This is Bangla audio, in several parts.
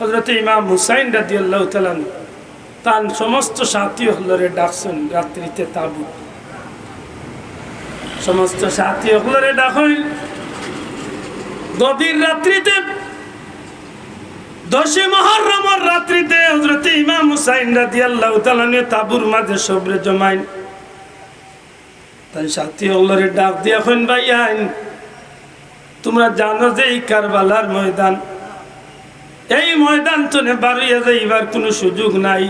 হজরত ইমাম হুসাইন রাজি আল্লাহ তালান তার সমস্ত সাথী হলরে ডাকছেন রাত্রিতে তাবু সমস্ত সাথী হলরে ডাকই, গভীর রাত্রিতে দশে মহরমর রাত্রিতে হজরত ইমাম হুসাইন রাজি আল্লাহ তালানে তাবুর মাঝে সবরে জমাইন। তাই সাথী হলরে ডাক দিয়া হইন ভাই আইন, তোমরা জানো যে এই কারবালার ময়দান এই ময়দান তো বাড়িয়ে যাইবার কোনো সুযোগ নাই।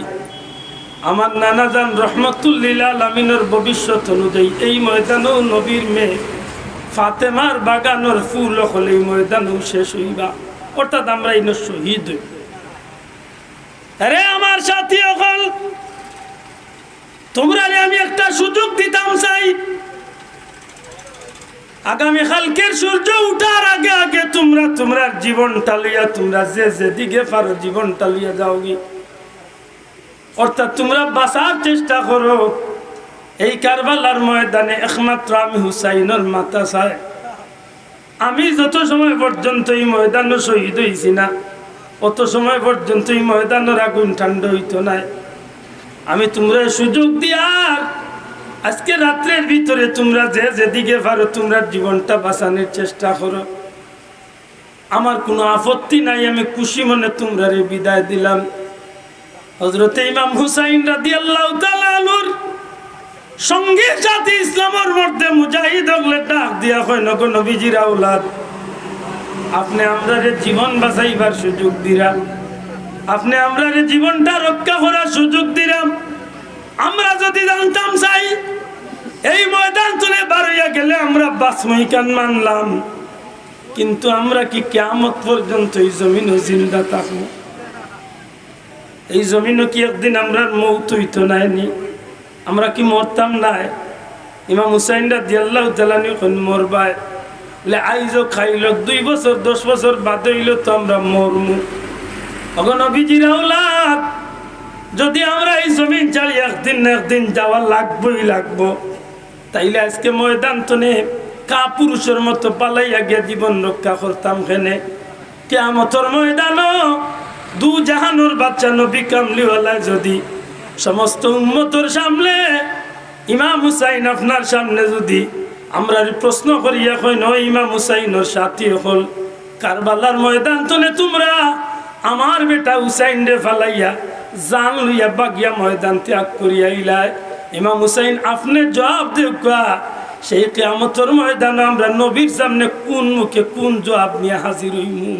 আমার নানা যান রহমতুল্লিল আলমিনের ভবিষ্যৎ অনুযায়ী এই ময়দানও নবীর মেয়ে ফাতেমার বাগানোর ফুল হলে এই ময়দানও শেষ হইবা। অর্থাৎ আমরা এই শহীদ হই। আমার সাথী অকল তোমরা আমি একটা সুযোগ দিতাম চাই। আগামী কালকের সূর্য উঠার আগে আগে তোমরা তোমরা জীবন টালিয়া তোমরা যে যেদিকে পারো জীবন টালিয়া যাওগি। অর্থাৎ তোমরা বাঁচার চেষ্টা করো। এই কারবালার ময়দানে একমাত্র আমি হুসাইনের মাথা চাই। আমি যত সময় পর্যন্ত এই ময়দানে শহীদ হয়েছি না, অত সময় পর্যন্ত এই ময়দানের আগুন ঠান্ডা হইতো না আমি তোমরা সুযোগ দিয়ার আজকে রাত্রের ভিতরে তোমরা যে যেদিকে পারো, তোমরা জীবনটা বাঁচানোর চেষ্টা করো। আমার কোনো আপত্তি নাই, আমি খুশি মনে তোমরা রে বিদায় দিলাম। হজরত ইমাম হুসাইন রাদি আল্লাহ তালুর সঙ্গে জাতি ইসলামের মধ্যে মুজাহিদ হলে ডাক দিয়া হয় নগ নবীজির আউলাদ আপনি আমরা জীবন বাঁচাইবার সুযোগ দিলাম আপনি আমরা জীবনটা রক্ষা করার সুযোগ দিলাম আমরা যদি জানতাম চাই এই ময়দান তুলে বাড়িয়া গেলে আমরা বাসমইকান মানলাম? কিন্তু আমরা কি কেমত পর্যন্ত এই জমিনও জিন্দা থাকব? এই জমিনও কি একদিন আমরা মৌত হইতো নাইনি আমরা কি মরতাম নাই? ইমাম হুসাইনরা দিয়াল্লাহ তালানি মরবায়। বলে আইজও খাইল, দুই বছর, দশ বছর বাদ হইল তো আমরা মরমু। অগনবীজির আউলাদ যদি আমরা এই জমিন ছাড়ি একদিন না একদিন যাওয়া লাগবোই লাগবো। তাইলে আজকে ময়দান তো নে কা পুরুষের মতো পালাইয়া গিয়া জীবন রক্ষা করতাম খেনে কেমতর ময়দানও দু জাহানোর বাচ্চা নবী কামলিওয়ালা যদি, সমস্ত উন্মতর সামনে, ইমাম হুসাইন আপনার সামনে যদি, আমরা প্রশ্ন করিয়া কই নয়, ইমাম হুসাইনের সাথী হল। কারবালার ময়দান তোলে তোমরা, আমার বেটা হুসাইন রে ফালাইয়া, জান লইয়া বাগিয়া ময়দান ত্যাগ করিয়া ইলায় ইমাম হুসাইন আপনি জবাব দেওয়া সেই কেমতর ময়দান আমরা নবীর সামনে কোন মুখে কোন জবাব নিয়ে হাজির হইমু?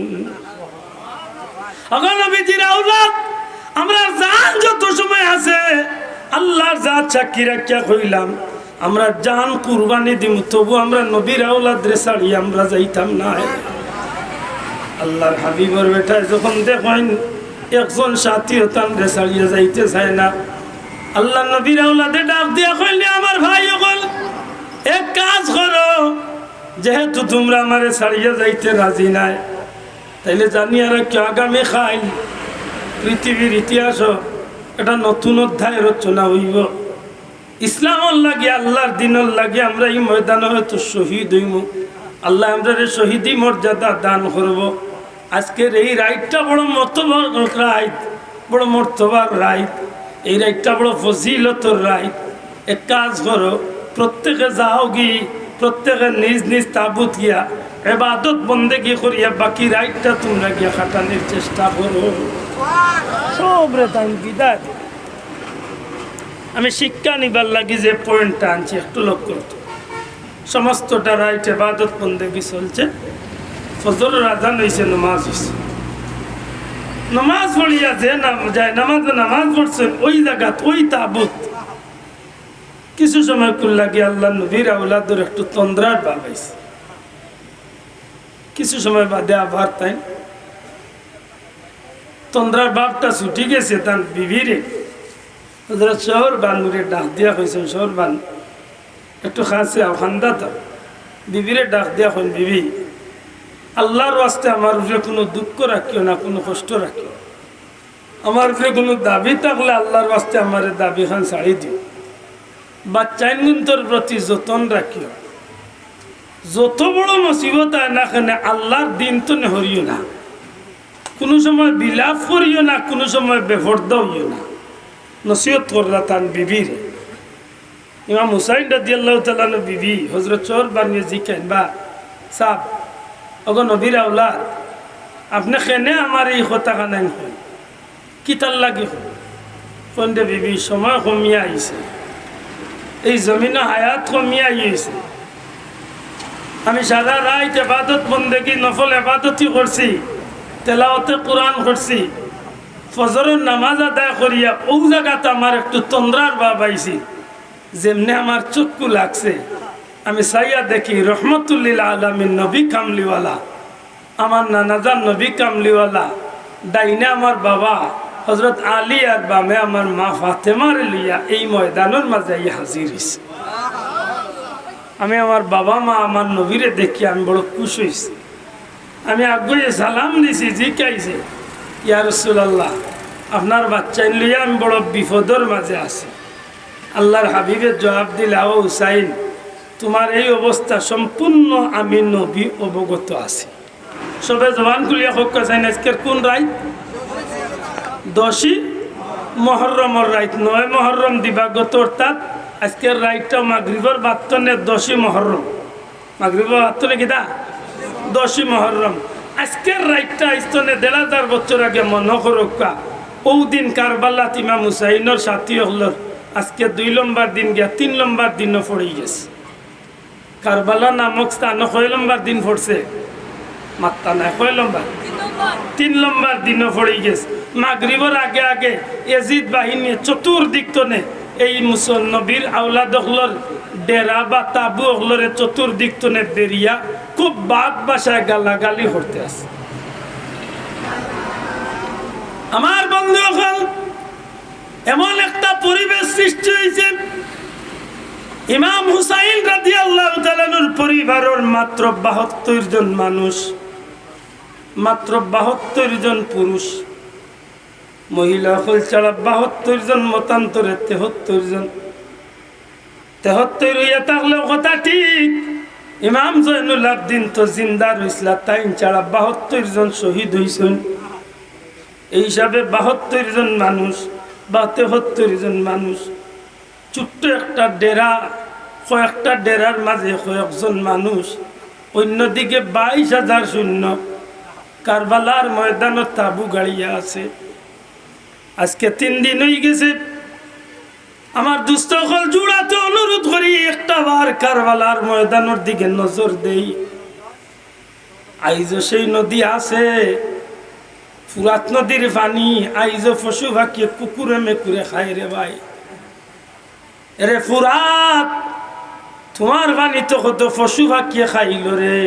আমরা জান যত সময় আছে, আল্লাহর জাত আমরা জান তবু আমরা নবীর আমরা যাইতাম না। যখন একজন সাথী হতাম রে ছাড়িয়ে যাইতে চায় না। আল্লাহ নবীর আউলাদে ডাক দিয়া কইলে, আমার ভাই অকল এক কাজ করো, যেহেতু তোমরা আমারে ছাড়িয়ে যাইতে রাজি নাই, তাইলে জানি আর কি আগামী খাই পৃথিবীর ইতিহাস এটা নতুন অধ্যায় রচনা হইব। ইসলামর লাগে, আল্লাহর দিনর লাগে আমরা এই ময়দানে হয়তো শহীদ হইব আল্লাহ আমরা শহীদি মর্যাদা দান করব। আজকের এই রাইটটা বড় মতবর রাইট বড় মর্তবার রাইট এই রাইটটা বড় ফজিলতর রাইট এক কাজ করো, প্রত্যেকে যাও গি, প্রত্যেকে নিজ নিজ তাবুত গিয়া এবাদত বন্দেগি করিয়া বাকি রাইটটা তোমরা গিয়া খাটানোর চেষ্টা করো। সব রে বিদায়। আমি শিক্ষা নিবার লাগি যে পয়েন্টটা আনছি, একটু লক্ষ্য করতো। সমস্তটা রাইট এবাদত বন্দেগি চলছে। ফজর আজান হয়েছে নমাজ হয়েছে নমাজ পড়িয়া যে যায়, নামাজ নামাজ পড়ছেন ওই জায়গাত, ওই তাবুত। কিছু সময় কুল লাগে আল্লাহ নবীর আউলাদুর একটু তন্দ্রার বাবাইছে কিছু সময় বাদে আবার তাই তন্দ্রার বাপটা ছুটি গেছে তার হজরত শহর বানুরে ডাক দিয়া হয়েছেন শহর বান একটু খাসে আফান্দা তা। বিবিরে ডাক দিয়া হন বিবি আল্লাহর ওয়াস্তে আমার উপরে কোনো দুঃখ রাখিও না, কোনো কষ্ট রাখিও। আমার উপরে কোনো দাবি থাকলে আল্লাহর ওয়াস্তে আমার দাবি খান ছাড়ি দিও। বাচ্চাইনগুন্তর প্রতি যতন রাখিও। যত বড় মুসিবত আয় না কেন আল্লাহর দিন তো নেহরিও না। কোনো সময় বিলাপ করিও না, কোনো সময় বেফর্দ হইও না। নসিহত করলা তান বিবির। ইমাম হুসাইন রাজি আল্লাহ তালানো বিবি হজরত চোর বানিয়ে জিকেন বা সাব অগ নবীর আউলাদ আপনি কেনে আমার এই কথা খানাই হয় কিতার লাগে ফন্দে বিবি, সময় কমিয়া আইছে। এই জমিনে হায়াত কমিয়া আইছে। আমি সারা রাত এবাদত, বন্দেগি, নফল এবাদতই করছি তেলাওতে কোরআন করছি। ফজরের নামাজ আদায় করিয়া ও জায়গাতে আমার একটু তন্দ্রার বা পাইছি যেমনি আমার চক্ষু লাগছে। আমি সাইয়া দেখি, রহমতুল্লিল আলমিন, নবী কামলিওয়ালা। আমার নানাজান নবী কামলিওয়ালা। ডাইনে আমার বাবা হজরত আলী আর বামে আমার মা ফাতেমার লিয়া এই ময়দানের মাঝে হাজির হয়েছে আমি আমার বাবা মা, আমার নবীরে দেখি আমি বড় খুশ হয়েছি আমি আগুয়ে সালাম দিছি, জিকাইছে, ইয়া রসুল্লাহ আপনার বাচ্চা লইয়া আমি বড় বিপদর মাঝে আছি। আল্লাহর হাবিবের জবাব দিলে ও হুসাইন তোমার এই অবস্থা সম্পূর্ণ আমি নবী অবগত আছি। সবে জবান খুলিয়া হোক চাইন আজকের কোন রায়? দশই মহরমর রাইত নয় মহরম দিবাগত অর্থাৎ আজকের রাইটটা মাগরিবর বাত্তনে দশই মহরম। মাগরিবর বাত্তনে কিতা? দশই মহরম। আজকের রাইটটা ইস্তনে দেড় হাজার বছর আগে মনে করক্কা ও দিন কারবাল্লা তিমা মুসাইনর সাথী হলর আজকে দুই লম্বার দিন গিয়া তিন লম্বার দিনও পড়ে গেছে। কারবালা নামক স্থান কয় লম্বার দিন পড়ছে। মাত্তা নাই কয় লম্বার তিন লম্বার দিনও পড়ে গেছে। মাগরিবর আগে আগে এজিদ বাহিনী চতুর্দিক তনে এই মুসল নবীর আউলাদ হলর ডেরা বা তাবু হলরে চতুর্দিক তনে বেরিয়া খুব বাদ বাসায় গালাগালি করতে আছে। আমার বন্ধু এমন একটা পরিবেশ সৃষ্টি হয়েছে ইমাম হুসাইন রাজি আল্লাহ তালানুর পরিবারের মাত্র বাহাত্তর জন মানুষ, মাত্র বাহাত্তর জন পুরুষ। মহিলা হল ছাড়া বাহাত্তর জন, মতান্তরে তেহত্তর জন। তেহত্তর হইয়া থাকলেও কথা ঠিক। ইমাম জৈনুল আবদিন তো জিন্দা রইসলা তাই ছাড়া বাহাত্তর জন শহীদ হইছেন এই হিসাবে বাহাত্তর জন মানুষ বা তেহত্তর জন মানুষ ছোট্ট একটা ডেরা কয়েকটা ডেরার মাঝে কয়েকজন মানুষ, অন্যদিকে বাইশ হাজার শূন্য কারবালার ময়দানত তাবু গাড়িয়া আছে। আজকে তিন দিন হয়ে গেছে। আমার দুস্থ সকল জুড়াতে অনুরোধ করি, একটা বার কারবালার ময়দানের দিকে নজর দেই। আইজ সেই নদী আছে ফুরাত নদীর পানি, আইজ পশু পাখি কুকুরে মেকুরে খাই রে ভাই। রে ফুরাত, তোমার পানি তো কত পশু পাখি খাইল রে।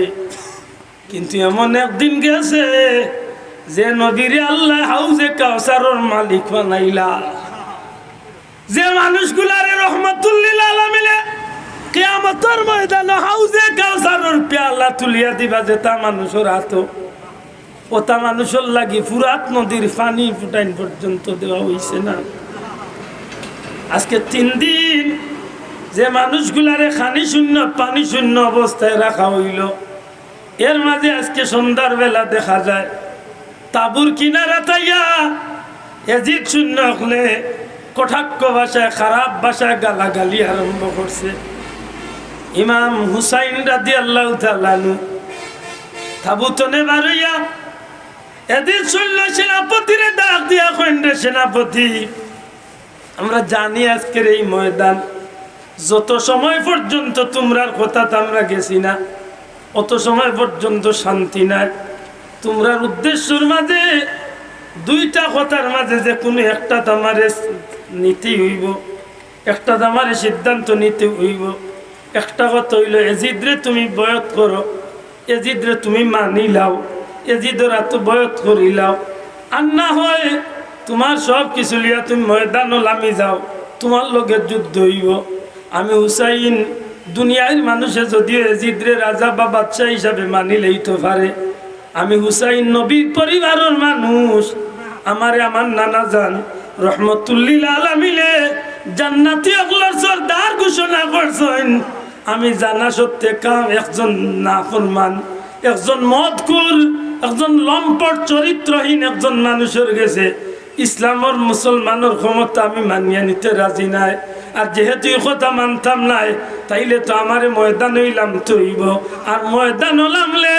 কিন্তু এমন একদিন গেছে যে নদীরে আল্লাহ হাউজে কাউসারর মালিক বানাইলা। যে মানুষগুলারে রহমতুল্লিল আলমিলে কেয়ামতর ময়দান হাউজে কাউসারর পেয়ালা তুলিয়া দিবা যে তা মানুষের হাত। ওটা মানুষের লাগি ফুরাত নদীর পানি ফুটাইন পর্যন্ত দেওয়া হয়েছে না। আজকে তিন দিন যে মানুষগুলারে খানি শূন্য, পানি শূন্য অবস্থায় রাখা হইল। এর মাঝে আজকে সন্ধ্যার বেলা দেখা যায়, তাবুর কিনারা তাইয়া এজিদ শূন্য হলে কটাক্ষ ভাষায়, খারাপ ভাষায় গালাগালি আরম্ভ করছে। ইমাম হুসাইন রাদি আল্লাহ তালু তাবুতনে বারইয়া এদিন শূন্য সেনাপতিরে ডাক দিয়া কইন্দ্রে সেনাপতি আমরা জানি আজকের এই ময়দান, যত সময় পর্যন্ত তোমরার কথা আমরা গেছি না, অত সময় পর্যন্ত শান্তি নাই। তোমরার উদ্দেশ্যর মাঝে, দুইটা কথার মাঝে যে কোনো একটা তোমারে নীতি হইব, একটা তোমারে সিদ্ধান্ত নিতে হইব। একটা কথা হইল, এজিদরে তুমি বয়ত করো, এজিদরে তুমি মানি লাও, এজিদরা তো বয়ত করিলাও। আর না হয় তোমার সব কিছু লিয়া তুমি ময়দানও লামি যাও, তোমার লগে যুদ্ধ হইব। আমি হুসাইন, দুনিয়ার মানুষে যদিও এজিদরে রাজা বা বাচ্চা হিসাবে মানিলেই তো পারে, আমি হুসাইন নবীর পরিবারের মানুষ। আমারে আমার নানা যান রহমতুল্লিল আলামিলে জান্নাতি অগলার সর্দার ঘোষণা করছেন, আমি জানা সত্যি কাম একজন না ফরমান একজন মদকুর একজন লম্পট চরিত্রহীন একজন মানুষের গেছে ইসলামর মুসলমানের ক্ষমতা আমি মানিয়ে নিতে রাজি নাই। আর যেহেতু কথা মানতাম নাই তাইলে তো আমার ময়দান হইলাম তৈব আর ময়দান হলামলে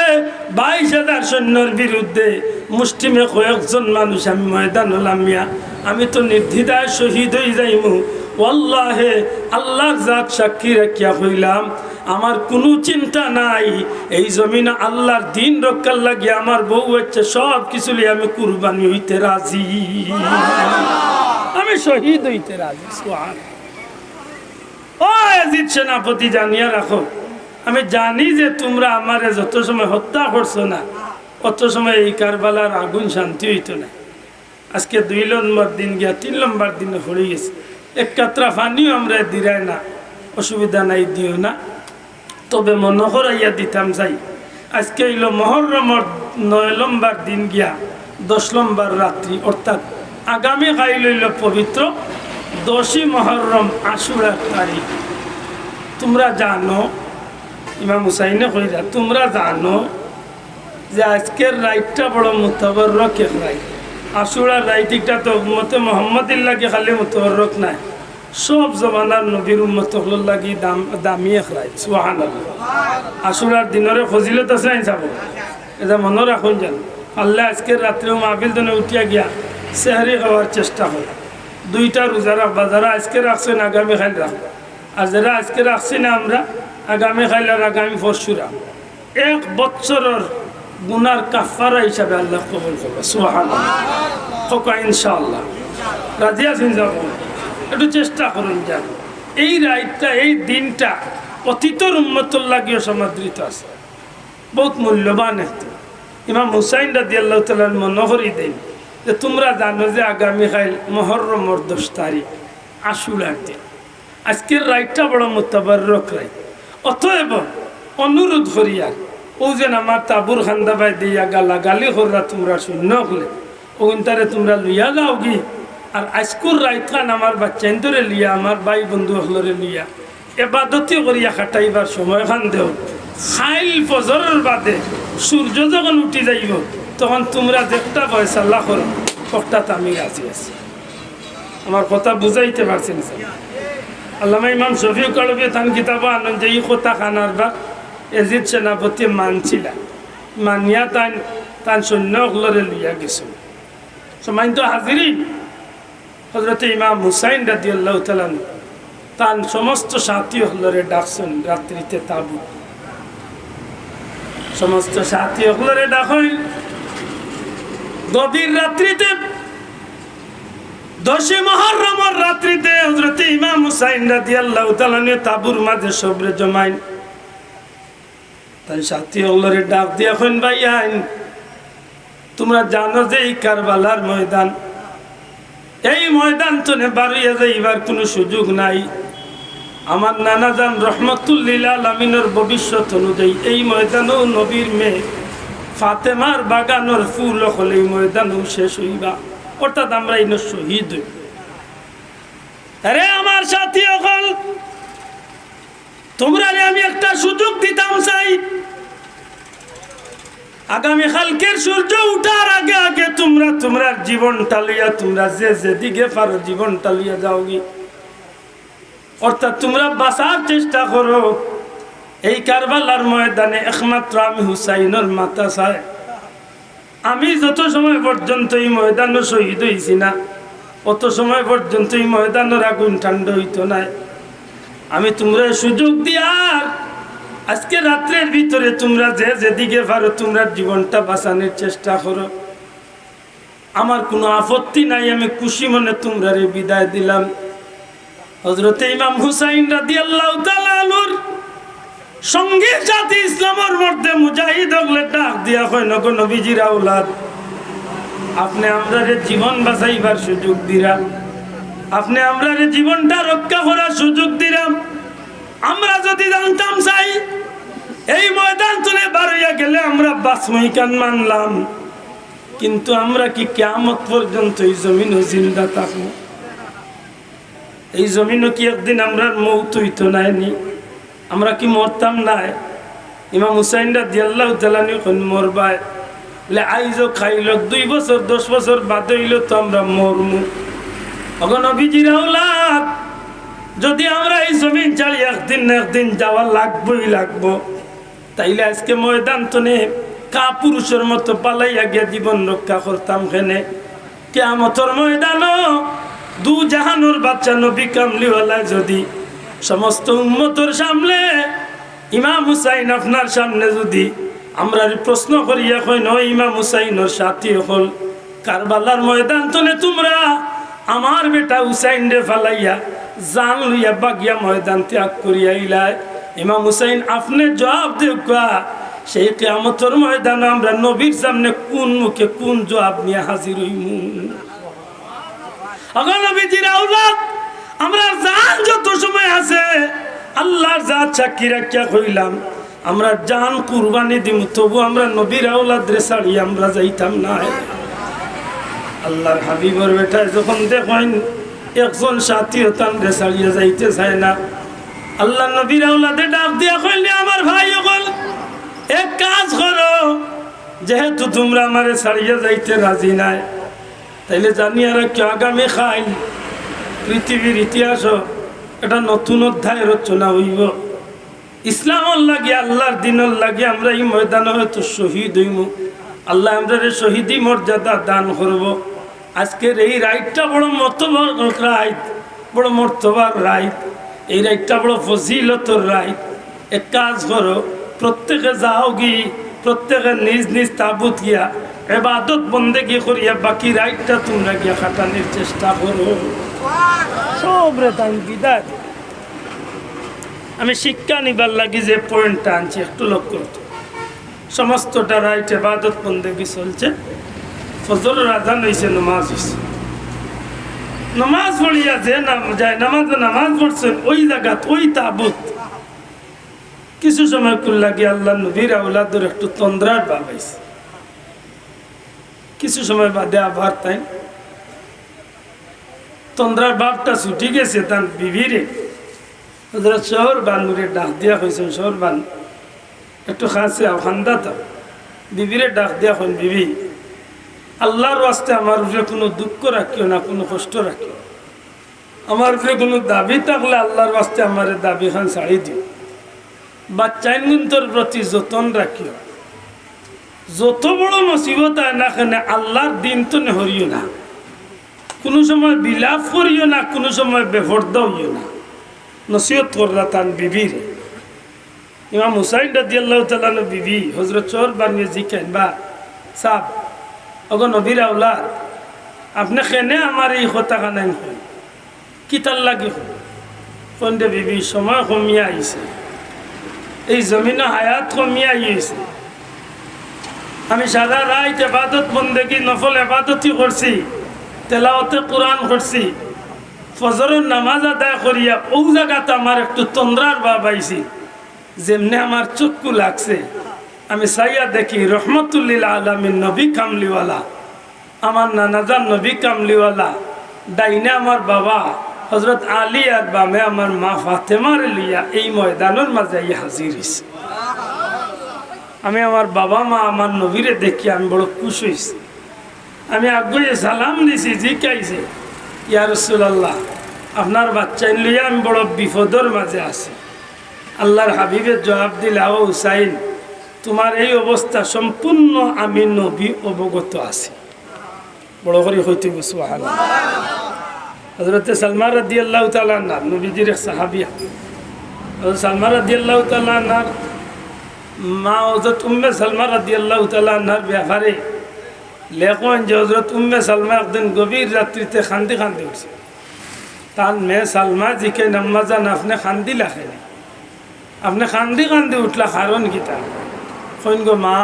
বাইশ হাজার সৈন্যর বিরুদ্ধে মুষ্টিমে কয়েকজন মানুষ আমি ময়দান হলাম মিয়া আমি তো নির্দ্বিধায় শহীদ হয়ে যাইমু। ওয়াল্লাহে আল্লাহর জাত সাক্ষী রাখিয়া হইলাম। আমার কোনো চিন্তা নাই। এই জমিনে আল্লাহর দিন রক্ষার লাগে আমার বউ হচ্ছে, সব কিছু আমি কুরবানি হইতে রাজি। আমি শহীদ হইতে রাজি আজিদ সেনাপতি, জানিয়ে রাখো, আমি জানি যে তোমরা আমারে যত সময় হত্যা করছ না, অত সময় এই কারবালার আগুন শান্তি হইতো না। আজকে দুই নম্বর দিন গিয়া তিন নম্বর দিনে হয়ে গেছে। এক কাতরা পানিও আমরা দিরাই না, অসুবিধা নাই, দিও না। তবে মনে করাইয়া দিতাম যাই। আজকে হইল মহরমর নয় নম্বর দিন গিয়া, দশ নম্বর রাত্রি, অর্থাৎ আগামী কাইল হইল পবিত্র দশই মহরম আশুরার তারিখ। তোমরা জানো, ইমাম হুসাইনে কইরা, তোমরা জানো যে আজকের রাইটটা বড় মুতাবরক এক রাইট। আশুরার রাইটিকটা তো মতে মোহাম্মদিল্লাকে খালি মুতাবরক নাই। সব জমানার নবীর উম্মত লাগি দাম দামি রাইট সুহান আশুরার দিনরে ফজিলত আছে নাই যাব এটা মনে রাখুন যেন। আল্লাহ আজকের রাত্রেও মাহফিল দিনে উঠিয়া গিয়া সেহারি খাওয়ার চেষ্টা হয় দুইটা রোজা রাখবা, যারা আজকে রাখছেন আগামী খাইল রাখবা। আর যারা আজকে রাখছি না আমরা, আগামী খাইল আর আগামী রাখব এক বৎসরের গুনার কাফারা হিসাবে আল্লাহ কবল করবে সুহান হোকা ইনশাআল্লাহ? রাজি আছেন যাব? একটু চেষ্টা করুন যান। এই রাইটটা, এই দিনটা অতীতর উন্মতর লাগিয়ে সমাদৃত আছে। বহুত মূল্যবান একটা। ইমাম হুসাইন রাজি আল্লাহ তালার মনোহরই দিন যে তোমরা জানো যে আগামীকাল মহরমর দশ তারিখ আশুলার দিন আজকের রাইটটা বড় মোতাবারক রাই অতএব অনুরোধ করিয়ার ও যেন আমার তাবুর খান্দাবাই দিয়া গালা গালি হররা তোমরা শূন্য হলে ওগুন তারে তোমরা লইয়া যাও গি আর আজকুর রাইত খান আমার বাচ্চাইন ধরে লিয়া, আমার ভাই বন্ধু হলরে লিয়া। এবাদতি করিয়া খাটাইবার সময় খান দেও। খাইল ফজরের বাদে সূর্য যখন উঠি যাইব, তখন তোমরা যেটা পয়সা লাখ একটা আমি রাজি আছি। আমার কথা বুঝাইতে পারছেন আল্লামা ইমাম শফিউ কালবে তান কিতাব আনন্দ, এই কথা খানার বা এজিদ সেনাপতি মানছিল। মানিয়া তান তান সৈন্য লিয়া গেছিল। সমাইন তো হাজিরি হজরত ইমাম হুসাইন রাদি আল্লাহ তালান তান সমস্ত সাথী হলরে ডাকছেন রাত্রিতে তাবু সমস্ত সাথী হলরে ডাকই, গভীর রাত্রিতে দশে মহরমর রাত্রিতে হজরত ইমাম হুসাইন রাদি আল্লাহ তালানে তাবুর মাঝে সবরে জমাইন। তাই সাথী হলরে ডাক দিয়া এখন ভাই আইন, তোমরা জানো যে এই কারবালার ময়দান এই ময়দান তো বাড়িয়ে যাইবার কোনো সুযোগ নাই। আমার নানা যান রহমতুল্লিল আলমিনের ভবিষ্যৎ অনুযায়ী এই ময়দানও নবীর মেয়ে ফাতেমার বাগানোর ফুল হলে এই ময়দানও শেষ হইবা। অর্থাৎ আমরা এই শহীদ আরে আমার সাথী অকল তোমরা আমি একটা সুযোগ দিতাম চাই। আগামী কালকের সূর্য উঠার আগে আগে তোমরা তোমরা জীবন টালিয়া তোমরা যে যেদিকে পারো জীবন টালিয়া যাওগি। অর্থাৎ তোমরা বাঁচার চেষ্টা করো। এই কারবালার ময়দানে একমাত্র আমি হুসাইনের মাথা চাই। আমি যত সময় পর্যন্ত এই ময়দানে শহীদ হয়েছি না, অত সময় পর্যন্ত এই ময়দানের আগুন ঠান্ডা হইতো না আমি তোমরা সুযোগ দিয়ার আজকে রাত্রের ভিতরে তোমরা যে যেদিকে পারো, তোমরা জীবনটা বাঁচানোর চেষ্টা করো। আমার কোনো আপত্তি নাই, আমি খুশি মনে তোমরা রে বিদায় দিলাম। হজরত ইমাম হুসাইন রাদি আল্লাহ তালুর সঙ্গে জাতি ইসলামের মধ্যে মুজাহিদ হলে ডাক দিয়া হয় নগ নবীজির আউলাদ আপনি আমরা জীবন বাঁচাইবার সুযোগ দিলাম আপনি আমরা রে জীবনটা রক্ষা করার সুযোগ দিলাম আমরা যদি জানতাম চাই এই ময়দান তুলে বাড়িয়া গেলে আমরা বাসমইকান মানলাম? কিন্তু আমরা কি কেমত পর্যন্ত এই জমিনও জিন্দা থাকব? এই জমিনও কি একদিন আমরা মৌত হইতো নাইনি আমরা কি মরতাম নাই? ইমাম হুসাইনরা দিয়াল্লাহ তালানি কোন মরবায়। বলে, আইজো খাইল, দুই বছর, দশ বছর বাদ হইল তো আমরা মরমু। অগন নবীজির আওলাদ যদি আমরা এই জমিন ছাড়ি একদিন না একদিন যাওয়া লাগবই লাগবো, তাইলে আজকে ময়দান তো কা পুরুষের মতো পালাইয়া গিয়া জীবন রক্ষা করতাম খেনে কেয়ামতর ময়দানও দু জাহানোর বাচ্চা নবী কামলিওয়ালা যদি, সমস্ত উম্মতর সামনে, ইমাম হুসাইন আপনার সামনে যদি, আমরা প্রশ্ন করিয়া কই ন ইমাম হুসাইনের সাথী হল? কারবালার ময়দান তনে তোমরা? আমার বেটা হুসাইন রে ফালাইয়া জান লইয়া বাগিয়া ময়দান ত্যাগ করিয়া ইলায় ইমাম হুসাইন আপনি জবাব দেওয়া সেই কেয়ামতর ময়দান আমরা নবীর সামনে কোন মুখে কোন জবাব নিয়ে হাজির হইমু? আমরা জান যত সময় আছে, আল্লাহর রাখিয়া কইলাম, আমরা জান কুরবানি দিম, তবু আমরা নবীর আওলাদ রে আমরা যাইতাম না আল্লাহর হাবিবর বেটায় যখন দেখেন একজন সাথী হতাম রে ছাড়িয়ে যাইতে চায় না আল্লাহ নবীর আওলাদে ডাক দিয়া কইলে আমার ভাই সকল এক কাজ করো, যেহেতু তোমরা আমারে ছাড়িয়ে যাইতে রাজি নাই, তাইলে জানি আর কি আগামী খাই পৃথিবীর ইতিহাস এটা নতুন অধ্যায় রচনা হইব। ইসলামর লাগে, আল্লাহর দিনর লাগে আমরা এই ময়দানে হয়তো শহীদ হইম। আল্লাহ আমরা শহীদি মর্যাদা দান করব। আজকের এই রাইটটা বড় মতবর রাইট, বড় মর্তবার রাইট। এই রাইটটা বড় ফজিলতর রাইট। এক কাজ করো, প্রত্যেকে যাও গি, প্রত্যেকে নিজ নিজ তাবুত গিয়া এবাদত বন্দেগি করিয়া বাকি রাইটটা তোমরা গিয়া খাটানোর চেষ্টা করো। সব রে বিদায়। আমি শিক্ষা নিবার লাগি যে পয়েন্টটা আনছি, একটু লক্ষ্য সমস্তটা রাইট এবাদত বন্দেগি চলছে। ফজর আজান হয়েছে নমাজ হয়েছে নমাজ পড়িয়া যে নাম যায়, নামাজ নামাজ পড়ছেন ওই জায়গাত, ওই তাবুত। কিছু সময় কুল লাগে আল্লাহ নবীর আউলাদুর একটু তন্দ্রার বাবাইছে কিছু সময় বাদে আবার তাই তন্দ্রার বাপটা ছুটি গেছে তার বিবিরে। হজরত শহর বানুরে ডাক দিয়া হয়েছেন শহর বান একটু খাসে আফান্দা তো। বিবিরে ডাক দিয়া হন বিবি আল্লাহর ওয়াস্তে আমার উপরে কোনো দুঃখ রাখিও না, কোনো কষ্ট রাখিও। আমার উপরে কোনো দাবি থাকলে আল্লাহর ওয়াস্তে আমার দাবি খান ছাড়ি দিও। বাচ্চাইনগুন্তর প্রতি যতন রাখিও। যত বড় মুসিবত আয় না কেন আল্লাহর দিন তো নেহরিও না। কোনো সময় বিলাপ করিও না, কোনো সময় বেফর্দ হইও না। নসিহত করলা তান বিবির। ইমাম হুসাইন রাজি আল্লাহ তালানো বিবি হজরত চোর বানিয়ে জিকেন বা সাব অগ নবীর আউলাদ আপনি কেনে আমার এই কথা কানাই হয় কিতার লাগে কন্দে বিবি, সময় কমিয়া আইছে এই জমিনে হায়াত কমিয়া আইছে আমি সারা রাত এবাদত, বন্দেগি নফল এবাদতই করছি তেলাওতে কোরআন করছি ফজরের নামাজ আদায় করিয়া ও জায়গাতে আমার একটু তন্দ্রার বা পাইছি যেমনি আমার চক্ষু লাগছে। আমি সাইয়া দেখি, রহমতুল্লিল আলমীর নবী কামলিওয়ালা। আমার নানাজান নবী কামলিওয়ালা। ডাইনে আমার বাবা হজরত আলী আর বামে আমার মা ফাতেমার লিয়া এই ময়দানের মাঝে হাজির হয়েছে আমি আমার বাবা মা, আমার নবীরে দেখি আমি বড় খুশ হয়েছি আমি আগুয়ে সালাম দিছি, জিকাইছে, ইয়া রসুল্লাহ আপনার বাচ্চা লইয়া আমি বড় বিপদর মাঝে আছি। আল্লাহর হাবিবের জবাব দিলে ও হুসাইন তোমার এই অবস্থা সম্পূর্ণ আমি নবী অবগত আছি। বড় করে হইতে বসু হজরত সালমা রাদি আল্লাহ তালা নবীজির সাহাবিয়া। সালমা রাদি আল্লাহ তালা মা হজরত উম্মে সালমা রাদি আল্লাহ তালা ব্যাপারে লেখন যে হজরত উম্মে সালমা একদিন গভীর রাত্রিতে খান্দি খান্দি উঠছে। তার মেয়ে সালমা জিকে নাম্মাজান আপনি খান্দি লাখেন। আপনি খান্দি খান্দি উঠলা কারণ কি তা কইন গো মা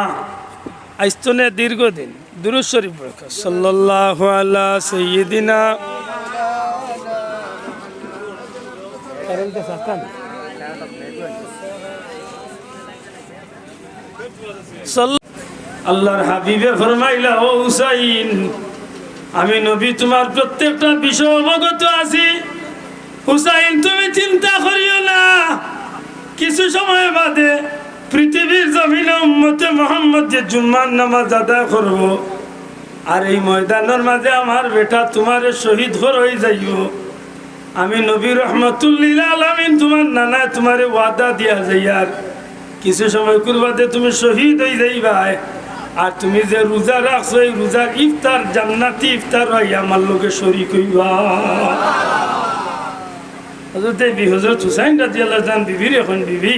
আইস্তনে দীর্ঘদিন, দুরুদ শরীফ পড়া সাল্লাল্লাহু আলা সাইয়্যিদিনা। কারণটা সাকান আল্লাহর হাবিবে ফরমাইলা, ও হুসাইন, আমি নবী, তোমার প্রত্যেকটা বিষয় অবগত আছি। হুসাইন, তুমি চিন্তা করিও না। কিছু সময় বাদে পৃথিবীর জমিনে উম্মতে মোহাম্মদ যে জুম্মার নামাজ আদায় করব। আর এই ময়দানের মাঝে আমার বেটা তোমার শহীদ হর হয়ে যাইব। আমি নবী রহমতুল্লিল তোমার নানা তোমারে ওয়াদা দিয়া যাই। আর কিছু সময় করবাতে তুমি শহীদ হয়ে যাইবাই। আর তুমি যে রোজা রাখছো, এই রোজার ইফতার জান্নাতি ইফতার হয়, আমার লোকে শরিক হইবা। হজরত হজরত হুসাইন রাজি আল্লাহ জান বিবির এখন বিবি।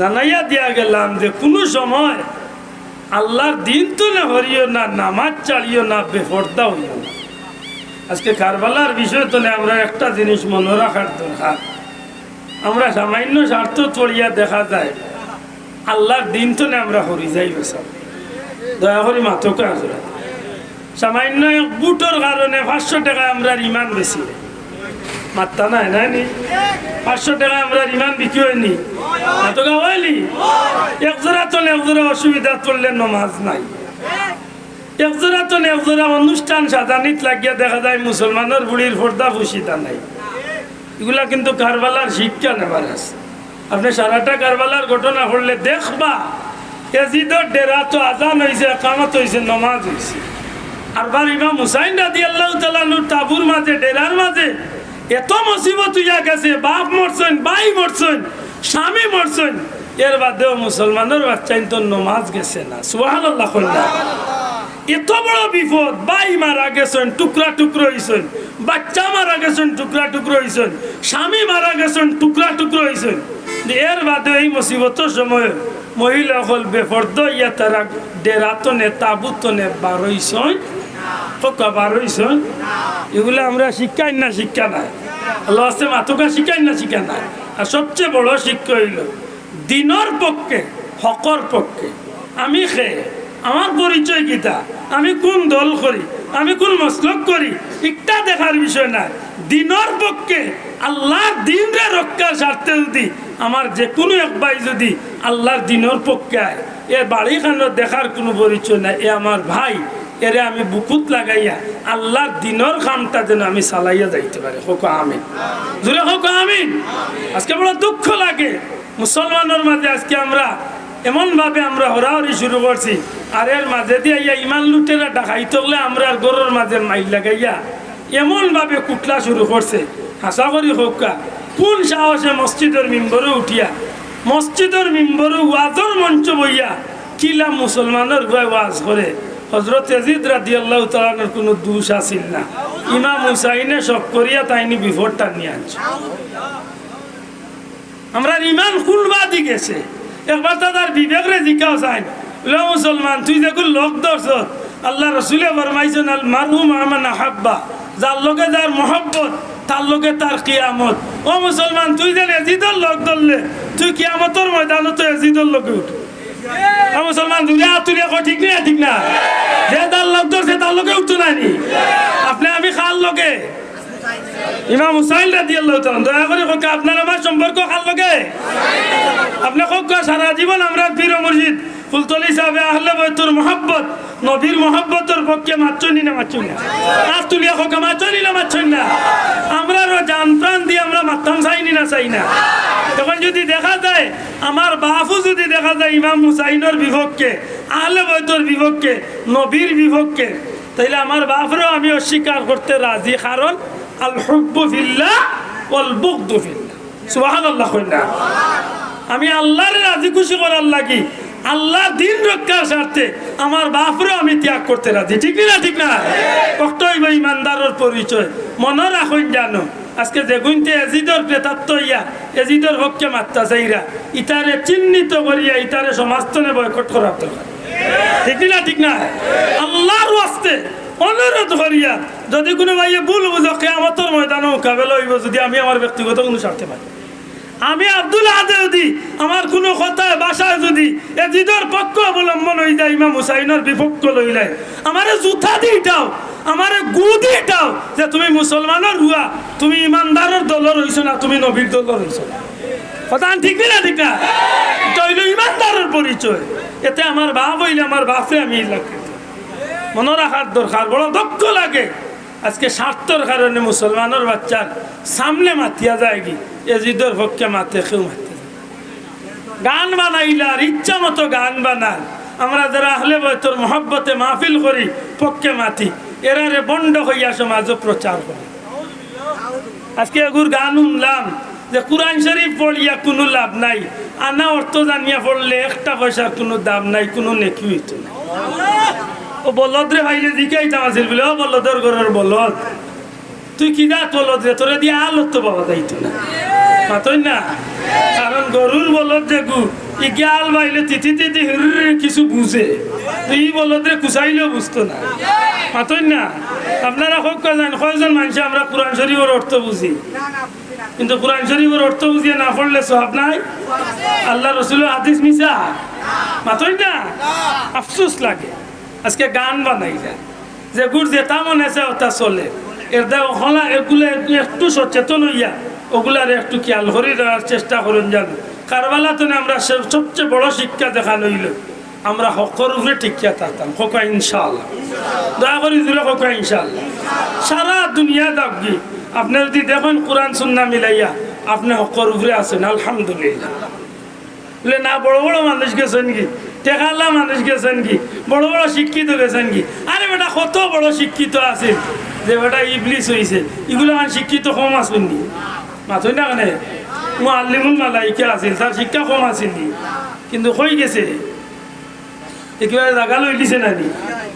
জানাইয়া দিয়া গেলাম যে কোনো সময় আল্লাহর দিন তো না হরিও না, নামাজ চালিও না, বেফর্দা হইও না। আজকে কারবালার বিষয় তো আমরা একটা জিনিস মনে রাখার দরকার। আমরা সামান্য স্বার্থ তড়িয়া দেখা যায়, আল্লাহর দিন তো না আমরা হরি যাই বেসাব দয়া করি মাথকে আসলে সামান্য এক বুটোর কারণে পাঁচশো টাকা আমরা ইমান বেশি। মাত্তা নাই নাই নি? পাঁচশো টাকা আমরা ইমান বিক্রি হয়নি। মাতকা হয়নি? একজোড়া তো একজোড়া অসুবিধা করলে নমাজ নাই। একজোড়া তো একজোড়া অনুষ্ঠান সাজানিত লাগিয়া দেখা যায় মুসলমানের বুড়ির ফর্দা ফুসিতা নাই। এগুলা কিন্তু কারবালার শিক্ষা নেবার আছে। আপনি সারাটা কারবালার ঘটনা করলে দেখবা এজিদর ডেরা তো আজান হয়েছে কামত হয়েছে নমাজ হয়েছে আর বার ইমাম হুসাইন রাদি আল্লাহ তালানুর তাবুর মাঝে, ডেরার মাঝে এত মুসিবত হইয়া গেছে, বাপ মরছেন, ভাই মরছেন, স্বামী মরছেন। এর বাদেও মুসলমানের বাচ্চাইন তো নমাজ গেছে না সুহান এত বড় বিপদ বাই মারা গেছেন, টুকরা টুকরো হয়েছেন বাচ্চা মারা গেছেন, টুকরা টুকরো হয়েছেন স্বামী মারা গেছেন, টুকরা টুকরো হয়েছেন এর বাদে এই মুসিবতের সময় মহিলা হল বেফর্দ, ইয়া তারা ডেরাতনে, তাবুতনে বারোইছন পকা বারোইছন এগুলো আমরা শিক্ষাই না, শিক্ষা নাই। আল্লাহ আসতে শিখাই না, শিক্ষা নাই। আর সবচেয়ে বড় শিক্ষা হইল, দিনর পক্ষে, হকর পক্ষে, আমি খেয়ে আমার পরিচয় গীতা আমি কোন দল করি? আমি কোন মসলক করি? একটা দেখার বিষয় না দিনর পক্ষে, আল্লাহর দিনরে রক্ষার স্বার্থে যদি আমার যে কোনো এক ভাই যদি আল্লাহর দিনের পক্ষে আয়, এ বাড়িখানো দেখার কোনো পরিচয় নাই, এ আমার ভাই। এরে আমি বুকুত লাগাইয়া আল্লাহর দিনের কামটা যেন আমি চালাইয়া যাইতে পারি। হোক আমিন। জুড়ে হোক আমিন। আজকে বড় দুঃখ লাগে। মুসলমানের মাঝে আজকে আমরা এমনভাবে আমরা হরাহরি শুরু করছি। আর এর মাঝে দিয়ে ইয়া ইমান লুটেরা ডাকাইতে হলে আমরা আর গরুর মাঝে মাইল লাগাইয়া এমনভাবে কুটলা শুরু করছে। হাসা করি হোকা কোন সাহসে মসজিদের মিম্বরে উঠিয়া, মসজিদের মিম্বরে ওয়াজর মঞ্চ বইয়া কিলা মুসলমানের গুয়ায় ওয়াজ করে। হজরত এজিদ রাদি আল্লাহ তালানোর কোনো দোষ আসিল না। ইমাম হুসাইনে সব করিয়া তাইনি বিফোরটা নিয়ে আনছে। আমরা ইমান খুলবা দি গেছে। একবার তাদের বিবেকরে জিজ্ঞাও চাই, লো মুসলমান, তুই দেখুন লোক দর্শ আল্লাহ রসুলে ফরমাইছেন, আল মারহুম আমান হাব্বা যার লোকে যার মহব্বত, তার লোকে তার কিয়ামত। ও মুসলমান, তুই যেন এজিদর লোক ধরলে, তুই কিয়ামতর ময়দানে তো এজিদর লোকে উঠ মুসলমান দুনিয়া তুলিয়া কো ঠিক না ঠিক না? যে তার লোক ধরছে তার লোকে উঠতো নানি আপনি আমি খাল লোকে। ইমাম হুসাইন রাজি আল্লাহ দয়া করে কোক আপনার আমার সম্পর্ক খাল লোকে? আপনি কোক সারা জীবন আমরা পীর মসজিদ ফুলতলি সাহেব আহলে বৈতুর মোহাব্বত নবীর মোহাব্বতের পক্ষে মারছনি না মারছনি না আর তুলিয়া হোক মারছনি না মারছনি না? আমরা জান প্রাণ দিয়ে আমরা মারতাম চাইনি না চাই না তখন যদি দেখা যায়, আমার বাপু যদি দেখা যায় ইমাম হুসাইনের বিভক্ষে আহলে বৈতর বিভক্ষে নবীর বিভক্ষে তাইলে আমার বাপরেও আমি অস্বীকার করতে রাজি। কারণ আল হুব্বু বুগদু ফিল্লাহ। সুবহানাল্লাহ কইনা আমি আল্লাহর রাজি খুশি করার লাগি। আল্লাহ দিন রক্ষার স্বার্থে আমার বাপরেও আমি ত্যাগ করতে রাজি। ঠিক না ঠিক না? কষ্টই বা ইমানদারের পরিচয়। মনে রাখুন জানো, আজকে যে গুনতে এজিদর প্রেতাত্ম ইয়া এজিদর পক্ষে মাত্রা চাইরা, ইতারে চিহ্নিত করিয়া ইতারে সমাজতনে বয়কট করার দরকার ঠিক না ঠিক না? আল্লাহর আসতে অনুরোধ করিয়া, যদি কোনো ভাইয়ে ভুল বুঝো, কেয়ামতর ময়দানে মোকাবেলা হইব যদি আমি আমার ব্যক্তিগত কোনো স্বার্থে পাই আমি আব্দুল আদে আমার কোনো কথায় বাসায় যদি, এ জিদর পক্ষ অবলম্বন হয়ে যায়, ইমাম হুসাইনের বিপক্ষ লইলে আমারে জুথা দিটাও আমারে গু দিটাও যে তুমি মুসলমানের হুয়া তুমি ইমানদারের দলের হইছো না, তুমি নবীর দলের হইছো না। কথা ঠিক না ঠিক না? হইল ইমানদারের পরিচয়। এতে আমার বাপ হইলে আমার বাপে আমি লাগে। মনে রাখার দরকার, বড় দক্ষ লাগে। আজকে স্বার্থর কারণে মুসলমানের বাচ্চার সামনে মাতিয়া যায় কি? এজিদর মাতে, কেউ যায় গান বানাইলার ইচ্ছা মতো গান বানার আমরা যারা আহলে বয়তর মহব্বতে মাহফিল করি, পক্ষে মাতি। এরারে বন্ড হইয়া সমাজ প্রচার করে। আজকে এগুর গান শুনলাম যে কোরআন শরীফ পড়িয়া কোনো লাভ নাই। আনা অর্থ জানিয়া পড়লে একটা পয়সার কোনো দাম নাই, কোনো নেকি হইত না। ভাইলে বলদর তুই কি যাইতো না। কারণ গরুর বলদ গু ই গিয়াল বাইলে তিথি তিথি হিরে কিছু বুঝে। তুই ই বলদ রে কুচাইলেও বুঝতো না। পাতই না? আপনারা হোক জান কয়জন মানুষ আমরা কোরআন শরীফের অর্থ বুঝি? কিন্তু কোরআন শরীফের অর্থ বুঝিয়ে না পড়লে সব নাই? আল্লাহ রসুলের হাদিস মিশা মাতই না? আফসোস লাগে। আজকে গান বানাই যায়। যে গুড় যেটা মনে আছে, ওটা চলে। দা হলা এগুলো একটু সচেতন হইয়া, ওগুলার একটু খেয়াল করে, দেওয়ার চেষ্টা করুন যান। কারবালা তো আমরা সবচেয়ে বড় শিক্ষা দেখা লইল। আমরা হকর উপরে টিকিয়া থাকতাম খোকা ইনশাআল্লাহ। দয়া করি দিলে খোকা ইনশাআল্লাহ। সারা দুনিয়া দাবগি আপনি যদি দেখেন কোরআন সুন্না মিলাইয়া, আপনি হকর উপরে আছেন, আলহামদুলিল্লাহ। না, বড় বড় মানুষ গেছেন কি? টেকালা মানুষ গেছেন কি? বড় বড় শিক্ষিত গেছেন কি? আরে বেটা, কত বড় শিক্ষিত আছে? যে বেটা ইবলিস হয়েছে এগুলো আমার শিক্ষিত কম আসুন নি মাথুন না কেন? আল্লিমুল মালাইকা আছিল, তার শিক্ষা কম আছিল নি কিন্তু হয়ে গেছে? একেবারে জাগা লই দিছে নানি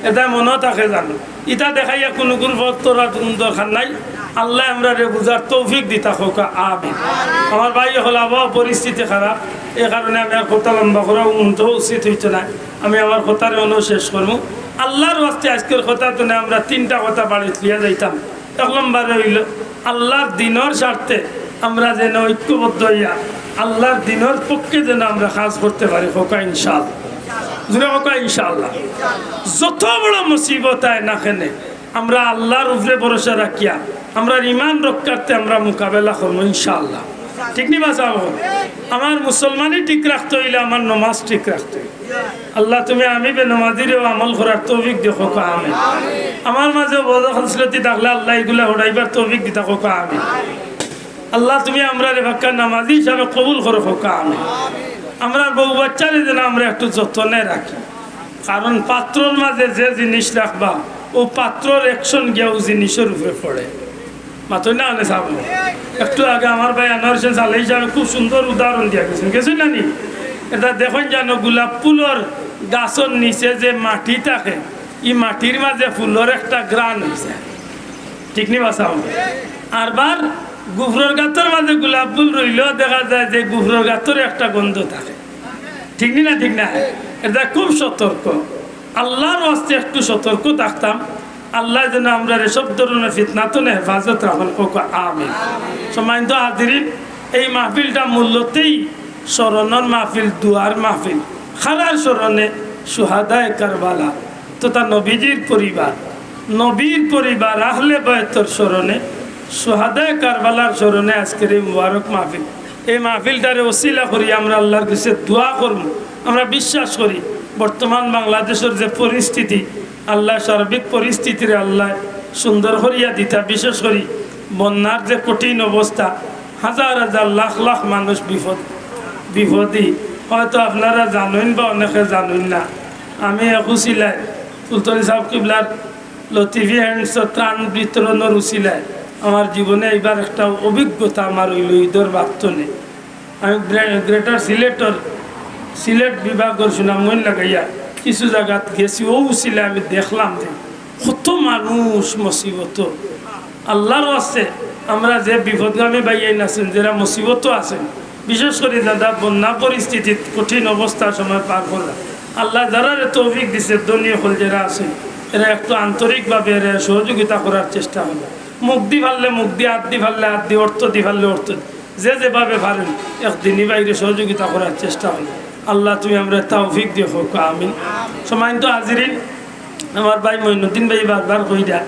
এটা মনে থাকে জানো? ইটা দেখাইয়া কোনো গুরুত্ব তোরা কোনো দরকার নাই। আল্লাহ আমরা বুঝার তৌফিক দিতা হোক আবি আমার ভাই হল আবহাওয়া পরিস্থিতি খারাপ এই কারণে আমি আর কথা লম্বা করা উন্নত উচিত হইতো না আমি আমার কথার অনু শেষ করব আল্লাহর বাস্তে আজকের কথা তো আমরা তিনটা কথা বাড়ি লিয়া যাইতাম। এক নম্বর হইল আল্লাহর দিনের স্বার্থে আমরা যেন ঐক্যবদ্ধ হইয়া আল্লাহর দিনের পক্ষে যেন আমরা কাজ করতে পারি। হোকা ইনশাআল্লাহ। ইনশাআল্লাহ। যত বড় মুসিবত আয় না কেনে, আমরা আল্লাহর উপরে ভরসা রাখিয়া, আমরা ইমান রক্ষার্থে আমরা মোকাবেলা করব ইনশাআল্লাহ। ঠিক নি বাসা আমার মুসলমানই ঠিক রাখতে হইলে আমার নমাজ ঠিক রাখতে আল্লাহ, তুমি আমি বে নমাজিরেও আমল করার তৌফিক দেখো আমি। আমার মাঝে বোধ হসলতি থাকলে আল্লাহ এগুলা হড়াইবার তৌফিক দি থাকো আমি। আল্লাহ, তুমি আমরা রে ভাক্কা নামাজি হিসাবে কবুল করো কা আমি। আমরা বউ বাচ্চারে যেন আমরা একটু যত্নে রাখি। কারণ পাত্রর মাঝে যে জিনিস রাখবা, ও পাত্রর একশন গিয়া ও জিনিসের উপরে পড়ে। মাত্র না সাবো একটু আগে আমার ভাই আনোয়ার হোসেন সালে খুব সুন্দর উদাহরণ দিয়া গেছেন। গেছেন না নি? এটা দেখুন জানো গোলাপ ফুলর গাছর নিচে যে মাটি থাকে, এই মাটির মাঝে ফুলর একটা গ্রান হয়েছে ঠিক নি বাসাও আরবার গুফরর গাতর মাঝে গোলাপ ফুল রইলেও দেখা যায় যে গুফরর গাতর একটা গন্ধ থাকে। ঠিক নি ঠিক না? এটা খুব সতর্ক। আল্লাহর ওয়াস্তে একটু সতর্ক থাকতাম। আল্লাহ যেন আমরা এসব ধরনের ফিতনা তো না হেফাজত রাখুন কোক আমিন। সম্মানিত হাজিরিন, এই মাহফিলটা মূল্যতেই স্মরণর মাহফিল, দুয়ার মাহফিল খারার স্মরণে সুহাদায় কারবালা। তথা নবীজির পরিবার। নবীর পরিবার আহলে বয়তর স্মরণে সুহাদায় কারবালার স্মরণে আজকের এই মুবারক মাহফিল। এই মাহফিলটারে ওসিলা করি, আমরা আল্লাহর কাছে দোয়া করব, আমরা বিশ্বাস করি। বর্তমান বাংলাদেশের যে পরিস্থিতি, আল্লাহ সার্বিক পরিস্থিতির আল্লাহ সুন্দর করিয়া দিতা। বিশেষ করি, বন্যার যে কঠিন অবস্থা, হাজার হাজার লাখ লাখ মানুষ বিপদ, বিপদী। হয়তো আপনারা জানেন বা অনেকে জানেন না, আমি একুশিলায় ফুলতলি সাহেব কিবলার লতিফি হ্যান্ডস ত্রাণ বিতরণের উচিলায় আমার জীবনে এইবার একটা অভিজ্ঞতা আমার হইল ঈদর বাক্তনে আমি গ্রে- গ্রেটার সিলেটর, সিলেট বিভাগের সুনামগঞ্জ লাগাইয়া কিছু জায়গাত গেছি, ও উচিলে আমি দেখলাম যে কত মানুষ মুসিবত। আল্লাহরও আছে, আমরা যে বিপদগামী বাইয়াই আছেন, যারা মুসিবত আছেন, বিশেষ করে দাদা, বন্যা পরিস্থিতিত কঠিন অবস্থার সময় পার করলা আল্লাহ যারা তৌফিক দিছে দলীয় হল যারা আছে এরা একটু আন্তরিকভাবে এরা সহযোগিতা করার চেষ্টা হলো মুখ দি ফাললে মুখ দি, হাত দি ফাললে হাত দি, অর্থ দি ফাললে অর্থ। যে যেভাবে পারেন, একদিনই বাইরে সহযোগিতা করার চেষ্টা হল আল্লাহ তুমি আমরা তাওফিক দিয়ে হোক আমিন। সময় তো হাজিরিন। আমার ভাই মইনুদ্দিন ভাই বারবার কইরা